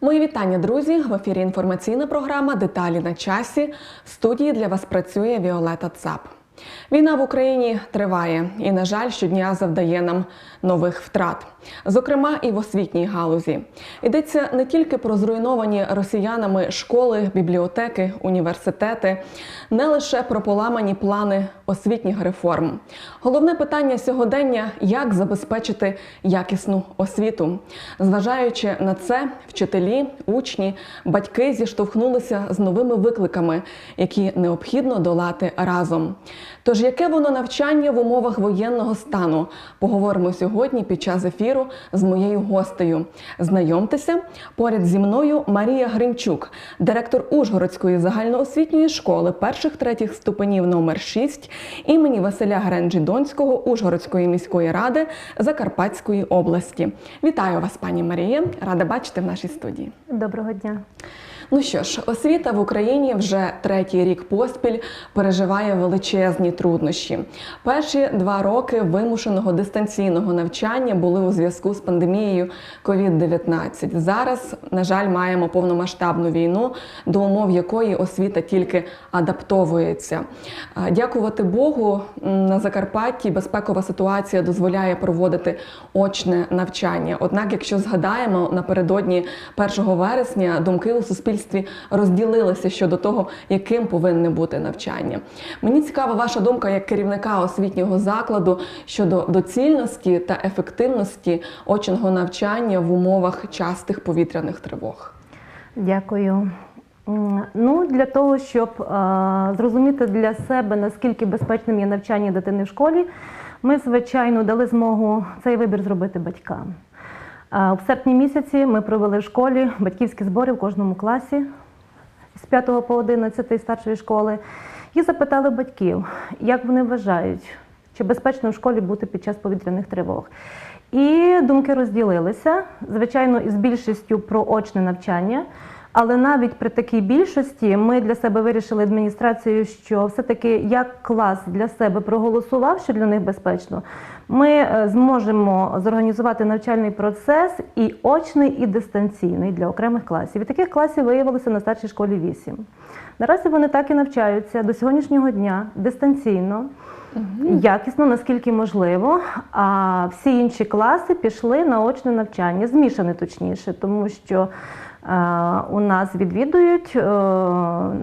Мої вітання, друзі! В ефірі інформаційна програма Деталі на часі. В студії для вас працює Віолета Цап. Війна в Україні триває і, на жаль, щодня завдає нам нових втрат, зокрема і в освітній галузі. Йдеться не тільки про зруйновані росіянами школи, бібліотеки, університети, не лише про поламані плани освітніх реформ. Головне питання сьогодення як забезпечити якісну освіту. Зважаючи на це, вчителі, учні, батьки зіштовхнулися з новими викликами, які необхідно долати разом. Тож, яке воно навчання в умовах воєнного стану? Поговоримо сьогодні під час ефіру з моєю гостею. Знайомтеся поряд зі мною Марія Гринчук, директор Ужгородської загальноосвітньої школи перших третіх ступенів номер 6 імені Василя Гренджі Донського Ужгородської міської ради Закарпатської області. Вітаю вас, пані Марія! Рада бачити в нашій студії. Доброго дня. Ну що ж, освіта в Україні вже третій рік поспіль переживає величезні труднощі. Перші два роки вимушеного дистанційного навчання були у зв'язку з пандемією COVID-19. Зараз, на жаль, маємо повномасштабну війну, до умов якої освіта тільки адаптовується. Дякувати Богу, на Закарпатті безпекова ситуація дозволяє проводити очне навчання. Однак, якщо згадаємо напередодні 1 вересня, думки у суспільстві розділилися щодо того, яким повинне бути навчання. Мені цікава ваша думка як керівника освітнього закладу щодо доцільності та ефективності очного навчання в умовах частих повітряних тривог. Дякую. Ну, для того, щоб е, зрозуміти для себе, наскільки безпечним є навчання дитини в школі, ми, звичайно, дали змогу цей вибір зробити батькам. В серпні місяці ми провели в школі батьківські збори в кожному класі з 5 по 11 старшої школи і запитали батьків, як вони вважають, чи безпечно в школі бути під час повітряних тривог. І думки розділилися, звичайно, із більшістю про очне навчання. Але навіть при такій більшості ми для себе вирішили адміністрацією, що все-таки як клас для себе проголосував, що для них безпечно, ми е, зможемо зорганізувати навчальний процес і очний, і дистанційний для окремих класів. І таких класів виявилося на старшій школі 8. Наразі вони так і навчаються до сьогоднішнього дня дистанційно, якісно, наскільки можливо. А всі інші класи пішли на очне навчання, змішане точніше, тому що. Е, У нас відвідують е,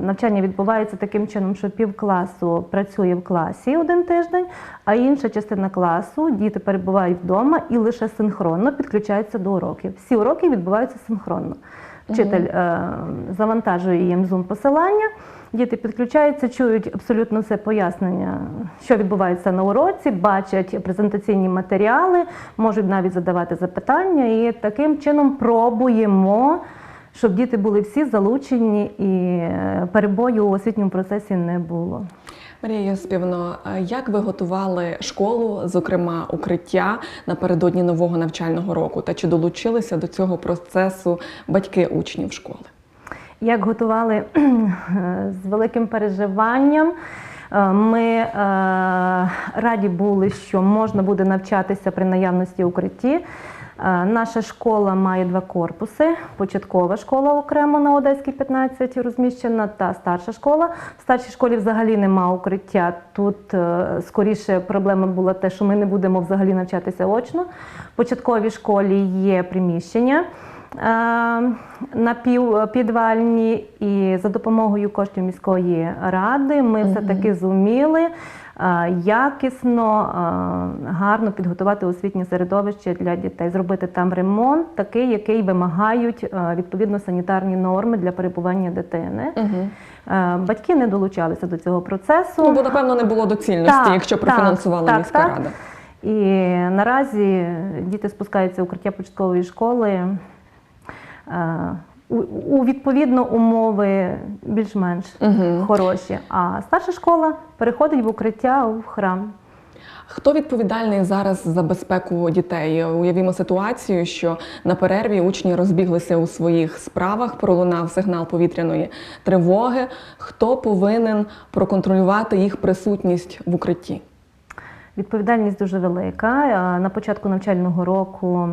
навчання відбувається таким чином, що пів класу працює в класі один тиждень, а інша частина класу діти перебувають вдома і лише синхронно підключаються до уроків. Всі уроки відбуваються синхронно. Вчитель е, завантажує їм зум посилання. Діти підключаються, чують абсолютно все пояснення, що відбувається на уроці, бачать презентаційні матеріали, можуть навіть задавати запитання, і таким чином пробуємо, щоб діти були всі залучені і е, перебою у освітньому процесі не було. Марія Йосипівно, як ви готували школу, зокрема укриття напередодні нового навчального року? Та чи долучилися до цього процесу батьки учнів школи? Як готували з великим переживанням. Е, Ми е, раді були, що можна буде навчатися при наявності укритті. Е, Наша школа має два корпуси: початкова школа окремо на Одеській 15 розміщена, та старша школа. В старшій школі взагалі нема укриття. Тут е, скоріше проблема була те, що ми не будемо взагалі навчатися очно. В початковій школі є приміщення е, напівпідвальні, і за допомогою коштів міської ради ми все таки зуміли якісно, е, гарно підготувати освітнє середовище для дітей, зробити там ремонт, такий, який вимагають е, відповідно санітарні норми для перебування дитини. Угу. Е, Батьки не долучалися до цього процесу. Ну, бо напевно не було доцільності, Так, якщо профінансувала так, міська так. рада. І наразі діти спускаються в укриття початкової школи е, у, у відповідно умови більш-менш Мгм. хороші. А старша школа переходить в укриття в храм. Хто відповідальний зараз за безпеку дітей? Уявімо ситуацію, що на перерві учні розбіглися у своїх справах, пролунав сигнал повітряної тривоги. Хто повинен проконтролювати їх присутність в укритті? Відповідальність дуже велика. Е, На початку навчального року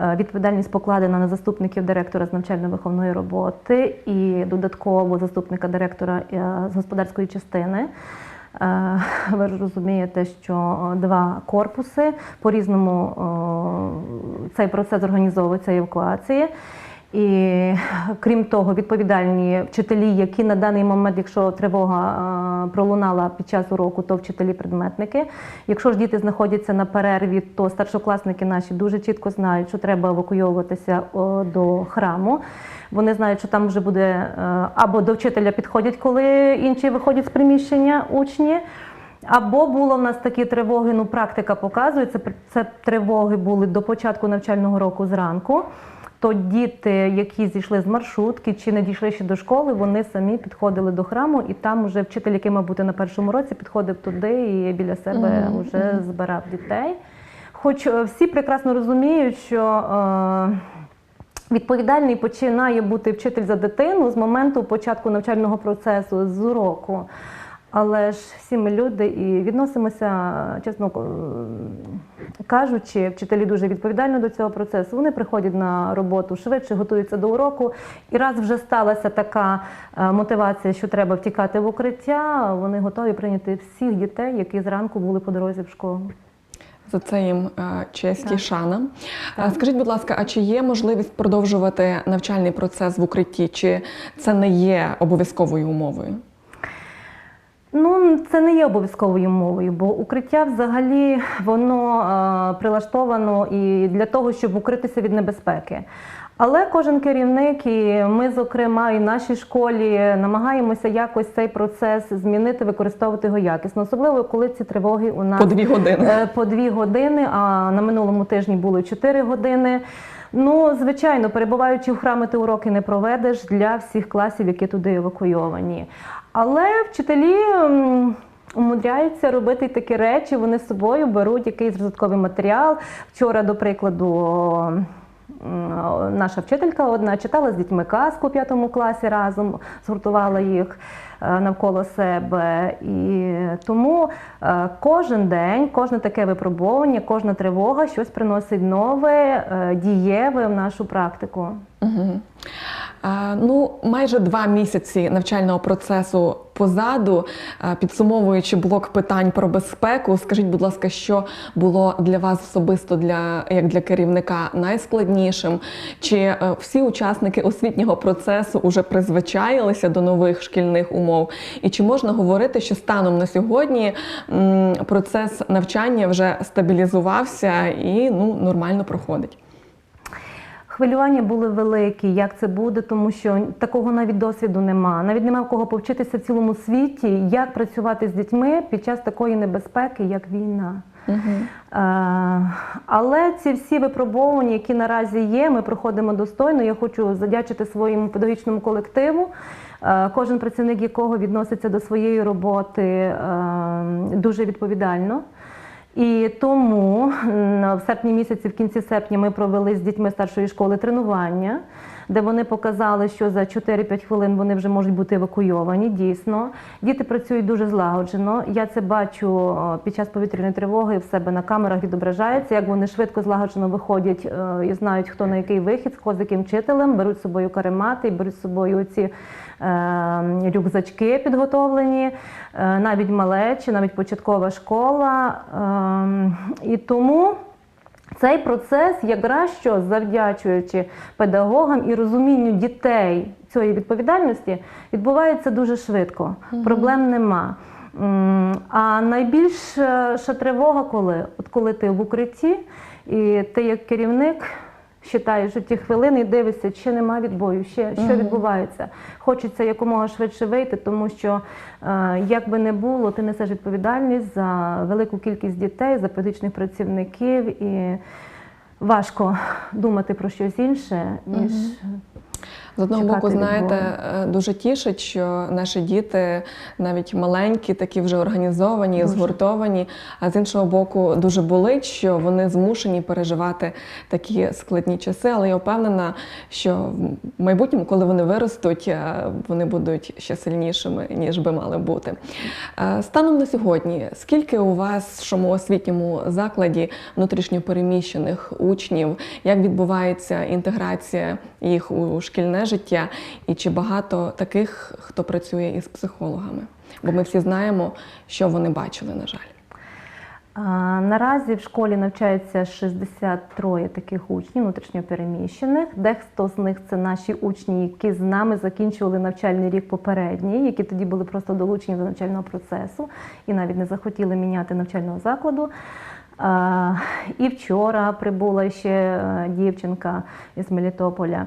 е, відповідальність покладена на заступників директора з навчально-виховної роботи і додатково заступника директора е, з господарської частини. Ви ж розумієте, що два корпуси по-різному е, цей процес організовується евакуації. І крім того, відповідальні вчителі, які на даний момент, якщо тривога е, пролунала під час уроку, то вчителі-предметники. Якщо ж діти знаходяться на перерві, то старшокласники наші дуже чітко знають, що треба евакуйовуватися до храму. Вони знають, що там вже буде е, або до вчителя підходять, коли інші виходять з приміщення учні. Або було в нас такі тривоги, ну практика показує, це, це тривоги були до початку навчального року зранку. То діти, які зійшли з маршрутки чи не дійшли ще до школи, вони самі підходили до храму, і там вже вчитель, який мав бути на першому році, підходив туди і біля себе вже збирав дітей. Хоч е, всі прекрасно розуміють, що е, відповідальний починає бути вчитель за дитину з моменту початку навчального процесу, з уроку. Але ж всі ми люди і відносимося, чесно кажучи, вчителі дуже відповідально до цього процесу. Вони приходять на роботу швидше, готуються до уроку. І раз вже сталася така е, мотивація, що треба втікати в укриття, вони готові прийняти всіх дітей, які зранку були по дорозі в школу. За це їм е, честь і шана. Е, Так. Скажіть, будь ласка, а чи є можливість продовжувати навчальний процес в укритті, чи це не є обов'язковою умовою? Ну, це не є обов'язковою мовою, бо укриття взагалі воно е, прилаштовано і для того, щоб укритися від небезпеки. Але кожен керівник, і ми, зокрема, і в нашій школі намагаємося якось цей процес змінити, використовувати його якісно, особливо коли ці тривоги у нас По дві години. Е, по дві години, а на минулому тижні було чотири години. Ну, звичайно, перебуваючи в храмі, ти уроки не проведеш для всіх класів, які туди евакуйовані. Але вчителі умудряються робити такі речі, вони з собою беруть якийсь розвитковий матеріал. Вчора, до прикладу, наша вчителька одна читала з дітьми казку у п'ятому класі разом, згуртувала їх е, навколо себе. І тому е, кожен день, кожне таке випробування, кожна тривога щось приносить нове, е, дієве в нашу практику. Угу. Ну, майже два місяці навчального процесу позаду, підсумовуючи блок питань про безпеку, скажіть, будь ласка, що було для вас особисто для як для керівника найскладнішим? Чи е, всі учасники освітнього процесу вже призвичаїлися до нових шкільних умов? І чи можна говорити, що станом на сьогодні процес навчання вже стабілізувався і ну нормально проходить? Хвилювання були великі, як це буде, тому що такого навіть досвіду нема. Навіть нема в кого повчитися в цілому світі, як працювати з дітьми під час такої небезпеки, як війна. Угу. Е, Але ці всі випробовування, які наразі є, ми проходимо достойно. Я хочу задячити своєму педагогічному колективу, е, кожен працівник якого відноситься до своєї роботи е, дуже відповідально. І тому м, в серпні місяці, в кінці серпня, ми провели з дітьми старшої школи тренування, де вони показали, що за 4-5 хвилин вони вже можуть бути евакуйовані. Дійсно, діти працюють дуже злагоджено. Я це бачу під час повітряної тривоги в себе на камерах відображається, як вони швидко злагоджено виходять е, і знають, хто на який вихід, з яким вчителем, беруть з собою каремати, беруть з собою ці е, рюкзачки підготовлені, е, навіть малечі, навіть початкова школа. Е, і тому цей процес, якраз що завдячуючи педагогам і розумінню дітей цієї відповідальності, відбувається дуже швидко. Проблем нема. А найбільша тривога, коли, от коли ти в укритті, і ти як керівник Считаєш, ті хвилини і дивишся, чи нема відбою, ще що Мгм. відбувається. Хочеться якомога швидше вийти, тому що е, як би не було, ти несеш відповідальність за велику кількість дітей, за педагогічних працівників, і важко думати про щось інше, ніж З одного боку, знаєте, е, дуже тішить, що наші діти навіть маленькі, такі вже організовані, Дуже. згуртовані. А з іншого боку, дуже болить, що вони змушені переживати такі складні часи. Але я впевнена, що в майбутньому, коли вони виростуть, е, вони будуть ще сильнішими, ніж би мали бути. Е, Станом на сьогодні, скільки у вашому освітньому закладі внутрішньопереміщених учнів, як відбувається інтеграція їх у життя, і чи багато таких, хто працює із психологами? Бо ми всі знаємо, що вони бачили, на жаль. Наразі в школі навчається 63 таких учнів внутрішньопереміщених. Дехто з них це наші учні, які з нами закінчували навчальний рік попередній, які тоді були просто долучені до навчального процесу і навіть не захотіли міняти навчального закладу. І вчора прибула ще е, дівчинка із Мелітополя.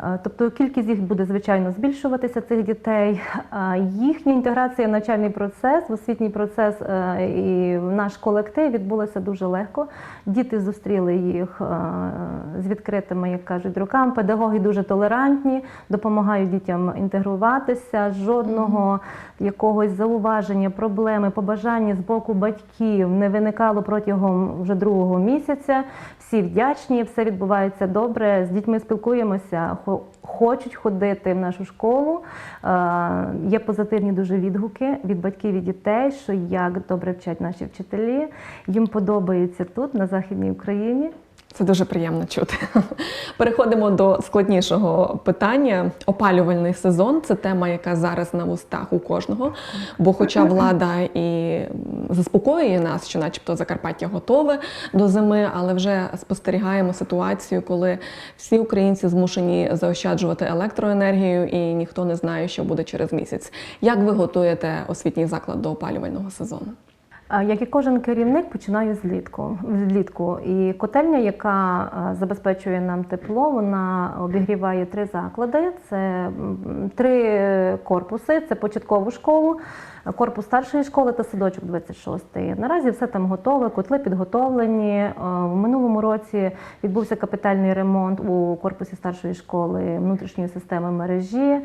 Е, Тобто кількість їх буде звичайно збільшуватися цих дітей. Їхня інтеграція в навчальний процес, в освітній процес е, і в наш колектив відбулася дуже легко. Діти зустріли їх е, з відкритими, як кажуть, руками. Педагоги дуже толерантні, допомагають дітям інтегруватися. Жодного якогось зауваження, проблеми, побажання з боку батьків не виникало протягом вже другого місяця. Всі вдячні, все відбувається добре. З дітьми спілкуємося, хочуть ходити в нашу школу. Е, Є позитивні дуже відгуки від батьків і дітей, що як добре вчать наші вчителі. Їм подобається тут, на Західній Україні. Це дуже приємно чути. Переходимо до складнішого питання. Опалювальний сезон це тема, яка зараз на вустах у кожного. Бо, хоча влада і заспокоює нас, що, начебто, Закарпаття готове до зими, але вже спостерігаємо ситуацію, коли всі українці змушені заощаджувати електроенергію, і ніхто не знає, що буде через місяць. Як ви готуєте освітній заклад до опалювального сезону? Як і кожен керівник, починаю злітку. Влітку. І котельня, яка забезпечує нам тепло, вона обігріває три заклади. Це три корпуси: це початкову школу, корпус старшої школи та садочок 26. Наразі все там готове, котли підготовлені. В минулому році відбувся капітальний ремонт у корпусі старшої школи внутрішньої системи мережі.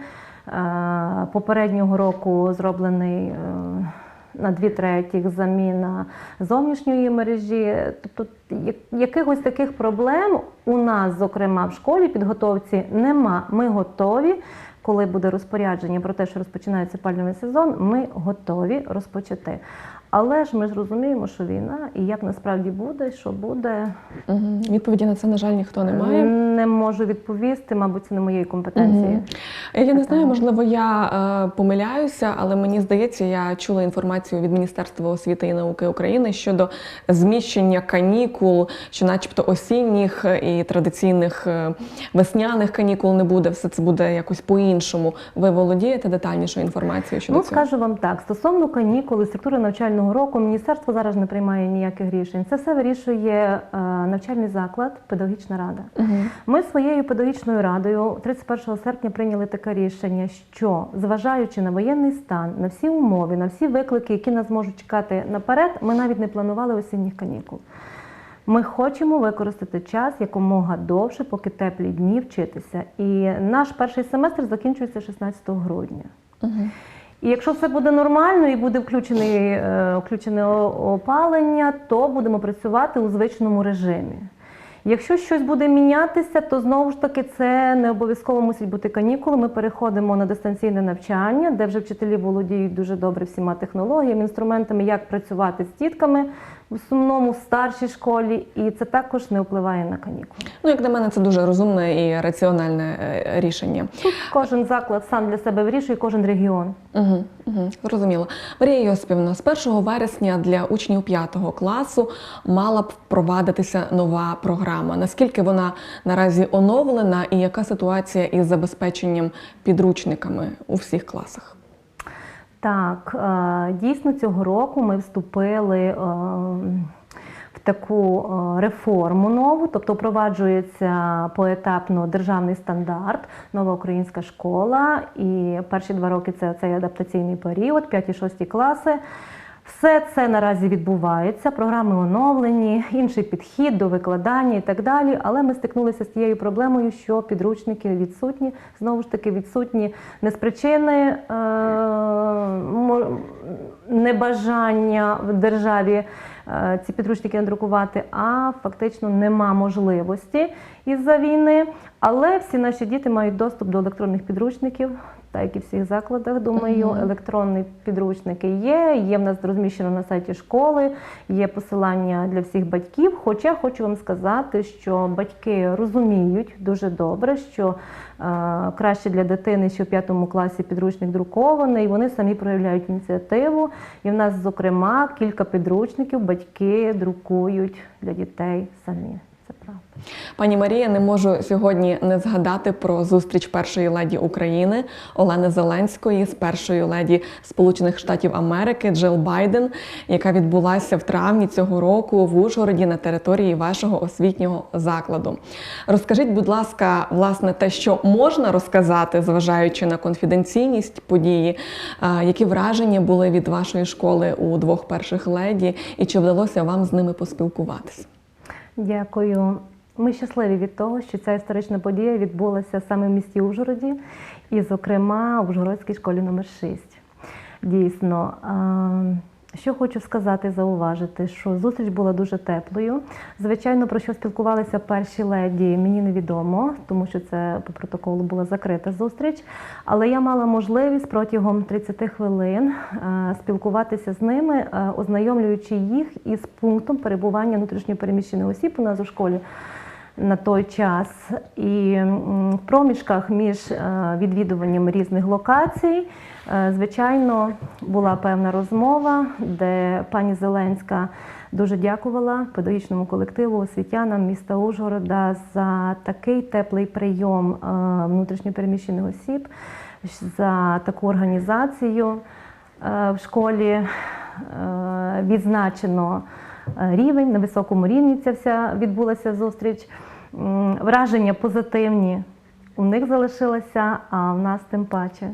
Попереднього року зроблений. На дві третіх заміна зовнішньої мережі. Тобто якихось таких проблем у нас, зокрема в школі, підготовці нема. Ми готові. Коли буде розпорядження про те, що розпочинається пальмовий сезон, ми готові розпочати. Але ж ми ж розуміємо, що війна і як насправді буде, що буде, Угу. Відповіді на це, на жаль, ніхто не має. не можу відповісти, мабуть, це не моєї компетенції. Мгм. Я не знаю, можливо, я е, помиляюся, але мені здається, я чула інформацію від Міністерства освіти і науки України щодо зміщення канікул, що, начебто, осінніх і традиційних е, весняних канікул не буде. Все це буде якось по-іншому. Ви володієте детальнішою інформацією щодо Ну, цього? скажу вам так, стосовно канікул і структури навчального року, міністерство зараз не приймає ніяких рішень. Це все вирішує е, навчальний заклад, педагогічна рада. Ми своєю педагогічною радою 31 серпня прийняли таке рішення, що зважаючи на воєнний стан, на всі умови, на всі виклики, які нас можуть чекати наперед, ми навіть не планували осінніх канікул. Ми хочемо використати час якомога довше, поки теплі дні вчитися. І наш перший семестр закінчується 16 грудня. Мгм. І якщо все буде нормально і буде включений, е, включене опалення, то будемо працювати у звичному режимі. Якщо щось буде мінятися, то знову ж таки це не обов'язково мусять бути канікули. Ми переходимо на дистанційне навчання, де вже вчителі володіють дуже добре всіма технологіями, інструментами, як працювати з дітками в основному в старшій школі, і це також не впливає на канікули. Ну, як на мене, це дуже розумне і раціональне е, рішення. Тут кожен заклад сам для себе вирішує, кожен регіон. Угу, угу, зрозуміло. Марія Йосипівна, з 1 вересня для учнів 5 класу мала б впровадитися нова програма. Наскільки вона наразі оновлена і яка ситуація із забезпеченням підручниками у всіх класах? Так, е, дійсно цього року ми вступили е, в таку е, реформу нову, тобто впроваджується поетапно державний стандарт, нова українська школа. І перші два роки це цей адаптаційний період, 5-6 класи. Все це наразі відбувається, програми оновлені, інший підхід до викладання і так далі. Але ми стикнулися з тією проблемою, що підручники відсутні. Знову ж таки, відсутні не з причини е, небажання в державі е, ці підручники надрукувати, а фактично нема можливості із-за війни. Але всі наші діти мають доступ до електронних підручників, так як і в всіх закладах. Думаю, електронні підручники є. Є в нас розміщено на сайті школи, є посилання для всіх батьків. Хоча хочу вам сказати, що батьки розуміють дуже добре, що е, краще для дитини, що в п'ятому класі підручник друкований. Вони самі проявляють ініціативу. І в нас, зокрема, кілька підручників батьки друкують для дітей самі. Пані Марія, не можу сьогодні не згадати про зустріч першої леді України Олени Зеленської з першою леді Сполучених Штатів Америки Джил Байден, яка відбулася в травні цього року в Ужгороді на території вашого освітнього закладу. Розкажіть, будь ласка, власне, те, що можна розказати, зважаючи на конфіденційність події, які враження були від вашої школи у двох перших леді, і чи вдалося вам з ними поспілкуватися? Дякую. Ми щасливі від того, що ця історична подія відбулася саме в місті Ужгороді, і, зокрема, в Ужгородській школі номер 6. Дійсно, що хочу сказати, зауважити, що зустріч була дуже теплою. Звичайно, про що спілкувалися перші леді, мені невідомо, тому що це по протоколу була закрита зустріч. Але я мала можливість протягом 30 хвилин е, спілкуватися з ними, е, ознайомлюючи їх із пунктом перебування внутрішньопереміщених осіб у нас у школі на той час. І в проміжках між е, відвідуванням різних локацій, е, звичайно, була певна розмова, де пані Зеленська дуже дякувала педагогічному колективу освітянам міста Ужгорода за такий теплий прийом е, внутрішньопереміщених осіб, за таку організацію. В школі відзначено рівень, на високому рівні ця вся відбулася зустріч. Враження позитивні у них залишилося, а в нас тим паче.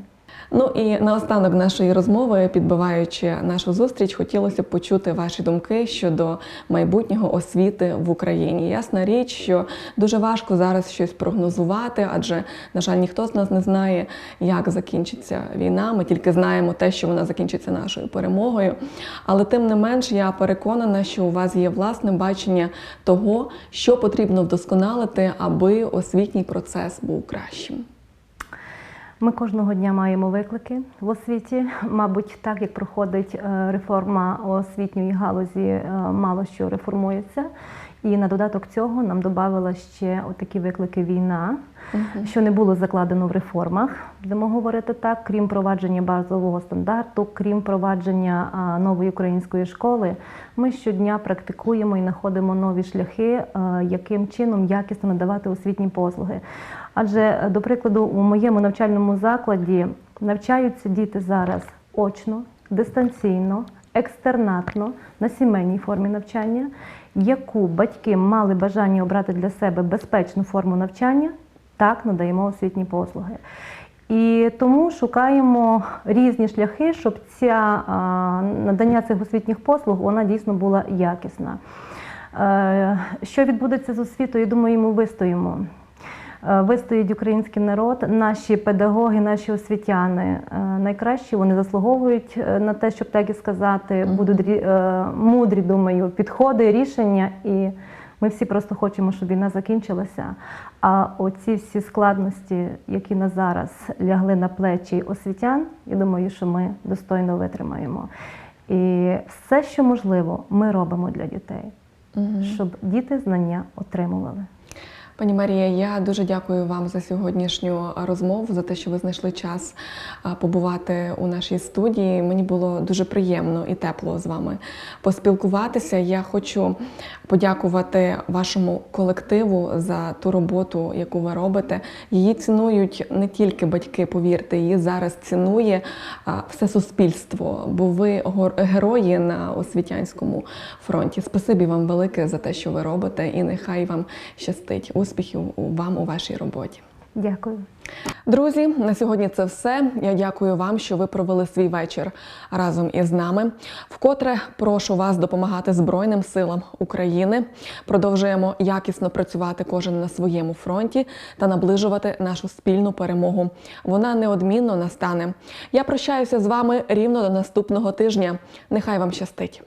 Ну і наостанок нашої розмови, підбиваючи нашу зустріч, хотілося б почути ваші думки щодо майбутнього освіти в Україні. Ясна річ, що дуже важко зараз щось прогнозувати, адже, на жаль, ніхто з нас не знає, як закінчиться війна. Ми тільки знаємо те, що вона закінчиться нашою перемогою. Але тим не менш, я переконана, що у вас є власне бачення того, що потрібно вдосконалити, аби освітній процес був кращим. Ми кожного дня маємо виклики в освіті. Мабуть, так як проходить е, реформа освітньої галузі, е, мало що реформується. І на додаток цього нам додавала ще отакі виклики війна, що не було закладено в реформах, будемо говорити так, крім провадження базового стандарту, крім провадження а, нової української школи. Ми щодня практикуємо і знаходимо нові шляхи, е, яким чином якісно надавати освітні послуги. Адже, до прикладу, у моєму навчальному закладі навчаються діти зараз очно, дистанційно, екстернатно на сімейній формі навчання, яку батьки мали бажання обрати для себе безпечну форму навчання, так надаємо освітні послуги. І тому шукаємо різні шляхи, щоб ця надання цих освітніх послуг вона дійсно була якісна. Е, Що відбудеться з освітою? Думаю, ми вистоїмо. Е, Вистоїть український народ, наші педагоги, наші освітяни е, найкращі, вони заслуговують е, на те, щоб так і сказати, будуть мудрі, думаю, підходи, рішення. І ми всі просто хочемо, щоб війна закінчилася. А оці всі складності, які на зараз лягли на плечі освітян, я думаю, що ми достойно витримаємо. І все, що можливо, ми робимо для дітей, щоб діти знання отримували. Пані Марія, я дуже дякую вам за сьогоднішню розмову, за те, що ви знайшли час побувати у нашій студії. Мені було дуже приємно і тепло з вами поспілкуватися. Я хочу подякувати вашому колективу за ту роботу, яку ви робите. Її цінують не тільки батьки, повірте, її зараз цінує все суспільство, бо ви герої на освітянському фронті. Спасибі вам велике за те, що ви робите, і нехай вам щастить. Успіхів вам у вашій роботі. Дякую. Друзі, на сьогодні це все. Я дякую вам, що ви провели свій вечір разом із нами. Вкотре прошу вас допомагати Збройним силам України. Продовжуємо якісно працювати кожен на своєму фронті та наближувати нашу спільну перемогу. Вона неодмінно настане. Я прощаюся з вами рівно до наступного тижня. Нехай вам щастить.